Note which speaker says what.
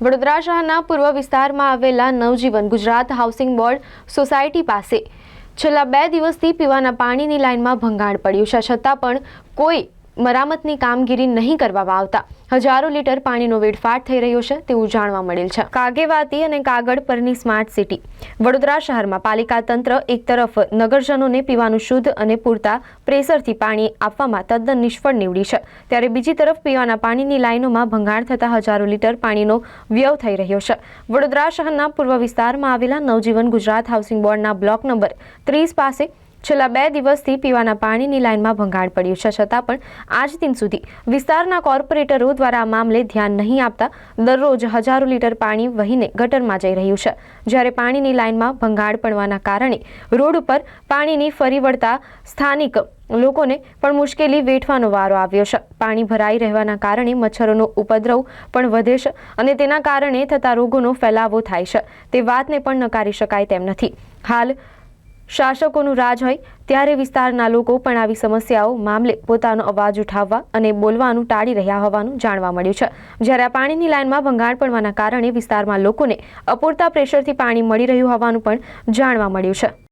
Speaker 1: વડોદરા શહેરના પૂર્વ વિસ્તારમાં આવેલા Navjivan Gujarat housing board society પાસે છેલ્લા બે દિવસથી પીવાના પાણીની લાઇનમાં ભંગાણ પડ્યું છે. છતાં પણ કોઈ મરામતની કામગીરી નહીં કરવામાં આવતા. હજારો લીટર પાણીનો વેડફાટ થઈ રહ્યો છે તેવું જાણવા મળેલ છે. કાગેવાતી અને કાગળ પરની સ્માર્ટ સિટી. વડોદરા શહેરમાં પાલિકા તંત્ર એક તરફ નગરજનોને પીવાનું શુદ્ધ અને પૂરતા પ્રેશરથી પાણી આપવામાં તદ્દન નિષ્ફળ નીવડી છે. ત્યારે બીજી તરફ પીવાના પાણીની લાઈનોમાં ભંગાણ થતા હજારો લીટર પાણીનો વ્યય થઈ રહ્યો છે. વડોદરા શહેરના પૂર્વ વિસ્તારમાં આવેલા નવજીવન ગુજરાત હાઉસિંગ બોર્ડના બ્લોક નંબર ત્રીસ પાસે છેલ્લા બે દિવસથી પીવાના પાણીની લાઇનમાં ભંગાણ પડ્યું છે, છતાં પણ આજ દિન સુધી વિસ્તારના કોર્પોરેટરો દ્વારા આ મામલે ધ્યાન નહીં આપતા દરરોજ હજારો લીટર પાણી વહીને ગટરમાં જઈ રહ્યું છે. જ્યારે પાણીની લાઇનમાં ભંગાણ પડવાના કારણે રોડ ઉપર પાણીની ફરી વળતા સ્થાનિક લોકોને પણ મુશ્કેલી વેઠવાનો વારો આવ્યો છે. પાણી ભરાઈ રહેવાના કારણે મચ્છરોનો ઉપદ્રવ પણ વધે છે અને તેના કારણે થતા રોગોનો ફેલાવો થાય છે. તે વાતને પણ નકારી શકાય તેમ નથી. હાલ શાસકોનું રાજ હોય, ત્યારે વિસ્તારના લોકો પણ આવી સમસ્યાઓ મામલે પોતાનો અવાજ ઉઠાવવા અને બોલવાનું ટાળી રહ્યા હોવાનું જાણવા મળ્યું છે. જ્યારે આ પાણીની લાઇનમાં ભંગાણ પડવાના કારણે વિસ્તારમાં લોકોને અપૂરતા પ્રેશરથી પાણી મળી રહ્યું હોવાનું પણ જાણવા મળ્યું છે.